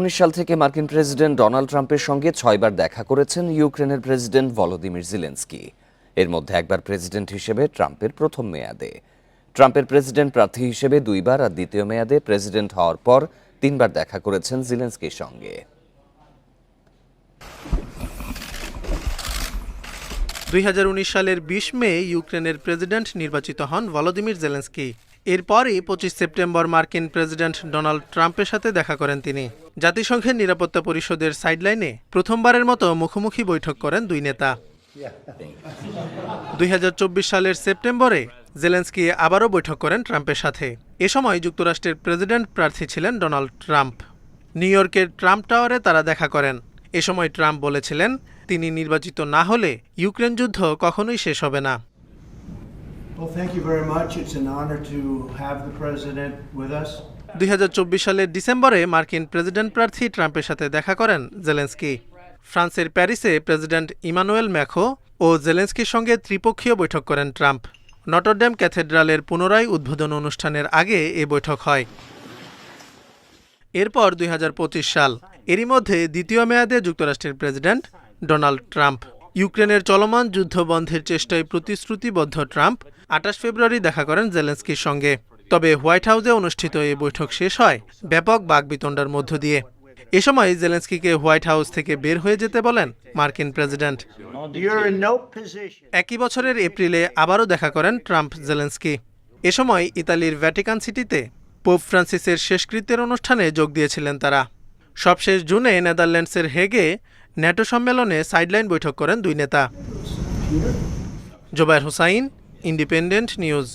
উনিশ সাল থেকে মার্কিন প্রেসিডেন্ট ডোনাল্ড ট্রাম্পের সঙ্গে ছয়বার দেখা করেছেন ইউক্রেনের প্রেসিডেন্ট ভলোদিমির জিলেন্সকি। এর মধ্যে একবার প্রেসিডেন্ট হিসেবে ট্রাম্পের প্রথম মেয়াদে। ট্রাম্পের প্রেসিডেন্ট প্রার্থী হিসেবে দুইবার আর দ্বিতীয় মেয়াদে প্রেসিডেন্ট হওয়ার পর তিনবার দেখা করেছেন জিলেন্সকির সঙ্গে। দুই হাজার উনিশ সালের বিশ মে ইউক্রেনের প্রেসিডেন্ট নির্বাচিত হন ভলোদিমির জেলেন্সকি। এরপরই পঁচিশ সেপ্টেম্বর মার্কিন প্রেসিডেন্ট ডোনাল্ড ট্রাম্পের সাথে দেখা করেন তিনি। জাতিসংঘের নিরাপত্তা পরিষদের সাইডলাইনে প্রথমবারের মতো মুখোমুখি বৈঠক করেন দুই নেতা। দুই হাজার চব্বিশ সালের সেপ্টেম্বরে জেলেন্সকি আবারও বৈঠক করেন ট্রাম্পের সাথে। এ সময় যুক্তরাষ্ট্রের প্রেসিডেন্ট প্রার্থী ছিলেন ডোনাল্ড ট্রাম্প। নিউ ইয়র্কের ট্রাম্প টাওয়ারে তারা দেখা করেন। এ সময় ট্রাম্প বলেছিলেন, তিনি নির্বাচিত না হলে ইউক্রেন যুদ্ধ কখনোই শেষ হবে না। Well, thank you very much. It's an honor to have the president with us. দুই হাজার চব্বিশ সালের ডিসেম্বরে মার্কিন প্রেসিডেন্ট প্রার্থী ট্রাম্পের সাথে দেখা করেন জেলেন্সকি ফ্রান্সের প্যারিসে প্রেসিডেন্ট ইমানুয়েল ম্যাখো ও জেলেন্সকির সঙ্গে ত্রিপক্ষীয় বৈঠক করেন ট্রাম্প নটরডেম ক্যাথেড্রালের পুনরায় উদ্বোধন অনুষ্ঠানের আগে এ বৈঠক হয় এরপর দুই হাজার পঁচিশ সাল এরই মধ্যে দ্বিতীয় মেয়াদে যুক্তরাষ্ট্রের প্রেসিডেন্ট ডোনাল্ড ট্রাম্প ইউক্রেনের চলমান যুদ্ধ বন্ধের চেষ্টায় প্রতিশ্রুতিবদ্ধ ট্রাম্প আঠাশ ফেব্রুয়ারি দেখা করেন জেলেন্সকির সঙ্গে। তবে হোয়াইট হাউসে অনুষ্ঠিত এই বৈঠক শেষ হয় ব্যাপক বাগবিতণ্ডার মধ্য দিয়ে। এ সময় জেলেন্সকিকে হোয়াইট হাউস থেকে বের হয়ে যেতে বলেন মার্কিন প্রেসিডেন্ট. একই বছরের এপ্রিলে আবারও দেখা করেন ট্রাম্প জেলেন্সকি। এ সময় ইতালির ভ্যাটিকান সিটিতে পোপ ফ্রান্সিসের শেষকৃত্যের অনুষ্ঠানে যোগ দিয়েছিলেন তারা। সবশেষ জুনে নেদারল্যান্ডসের হেগে ন্যাটো সম্মেলনে সাইডলাইন বৈঠক করেন দুই নেতা। Jobayer Hussain Independent News.